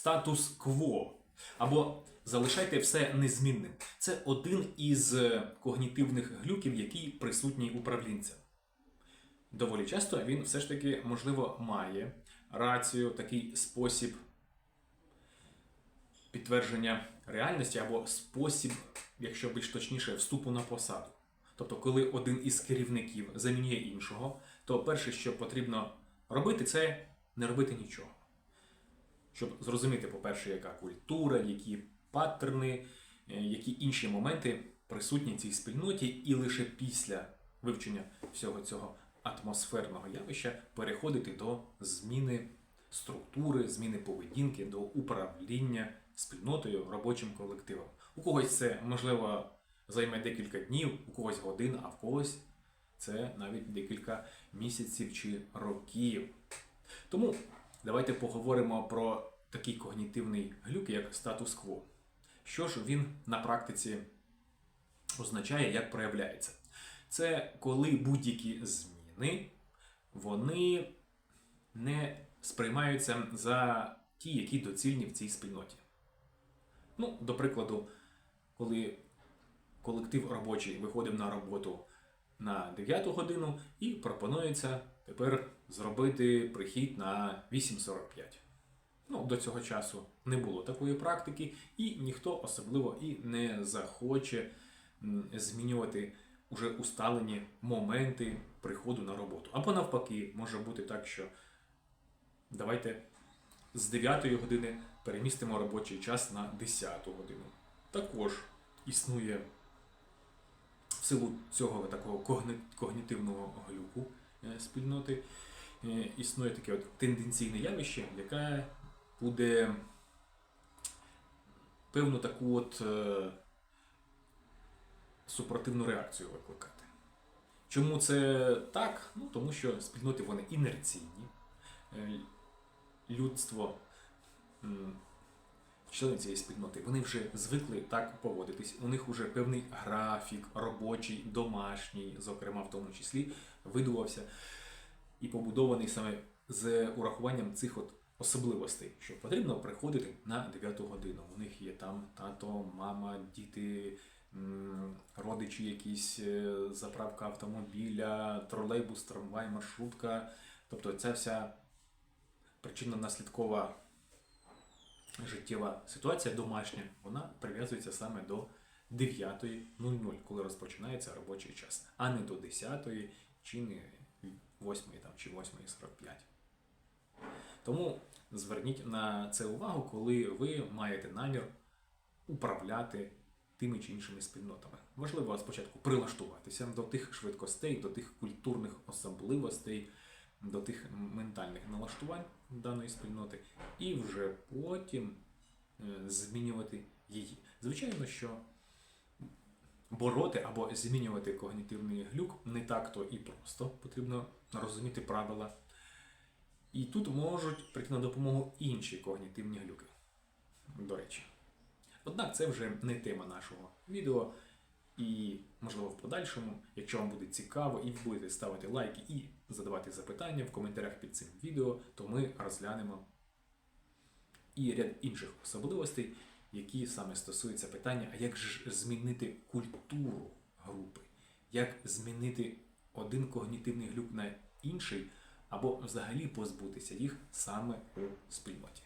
статус-кво. Або залишайте все незмінним. Це один із е, когнітивних глюків, який присутній управлінцям. Доволі часто він все ж таки, можливо, має рацію, такий спосіб підтвердження реальності або спосіб, якщо більш точніше, вступу на посаду. Тобто, коли один із керівників замінює іншого, то перше, що потрібно робити, це не робити нічого. Щоб зрозуміти, по-перше, яка культура, які паттерни, е, які інші моменти присутні в цій спільноті, і лише після вивчення всього цього атмосферного явища переходити до зміни структури, зміни поведінки, до управління спільнотою, робочим колективом. У когось це можливо займе декілька днів, у когось годин, а в когось це навіть декілька місяців чи років. Тому давайте поговоримо про такий когнітивний глюк, як статус-кво. Що ж він на практиці означає, як проявляється? Це коли будь-які зміни вони не сприймаються за ті, які доцільні в цій спільноті. Ну, до прикладу, коли колектив робочий виходив на роботу на 9 годину і пропонується тепер зробити прихід на 8.45. Ну, до цього часу не було такої практики, і ніхто особливо і не захоче змінювати уже усталені моменти приходу на роботу. Або навпаки, може бути так, що давайте з 9 години перемістимо робочий час на 10 годину. Також існує силу цього такого когнітивного глюку е, спільноти, е, існує таке от тенденційне явище, яке буде певну таку от е, супротивну реакцію викликати. Чому це так? Ну, тому що спільноти вони інерційні. Людство, члени цієї спільноти, вони вже звикли так поводитись. У них вже певний графік, робочий, домашній, зокрема в тому числі, видувався і побудований саме з урахуванням цих от особливостей, що потрібно приходити на 9 годину. У них є там тато, мама, діти, родичі, якісь е, заправка автомобіля, тролейбус, трамвай, маршрутка. Тобто ця вся причинно-наслідкова життєва ситуація домашня, вона прив'язується саме до 9.00, коли розпочинається робочий час, а не до 10 чи не 8 там, чи 8.45. Тому зверніть на це увагу, коли ви маєте намір управляти тими чи іншими спільнотами. Важливо спочатку прилаштуватися до тих швидкостей, до тих культурних особливостей, до тих ментальних налаштувань даної спільноти, і вже потім е, змінювати її. Звичайно, що бороти або змінювати когнітивний глюк не так то і просто. Потрібно розуміти правила. І тут можуть прийти на допомогу інші когнітивні глюки. До речі. Однак це вже не тема нашого відео. І, можливо, в подальшому, якщо вам буде цікаво і ви будете ставити лайки і задавати запитання в коментарях під цим відео, то ми розглянемо і ряд інших особливостей, які саме стосуються питання, а як ж змінити культуру групи, як змінити один когнітивний глюк на інший, або взагалі позбутися їх саме у спільноті.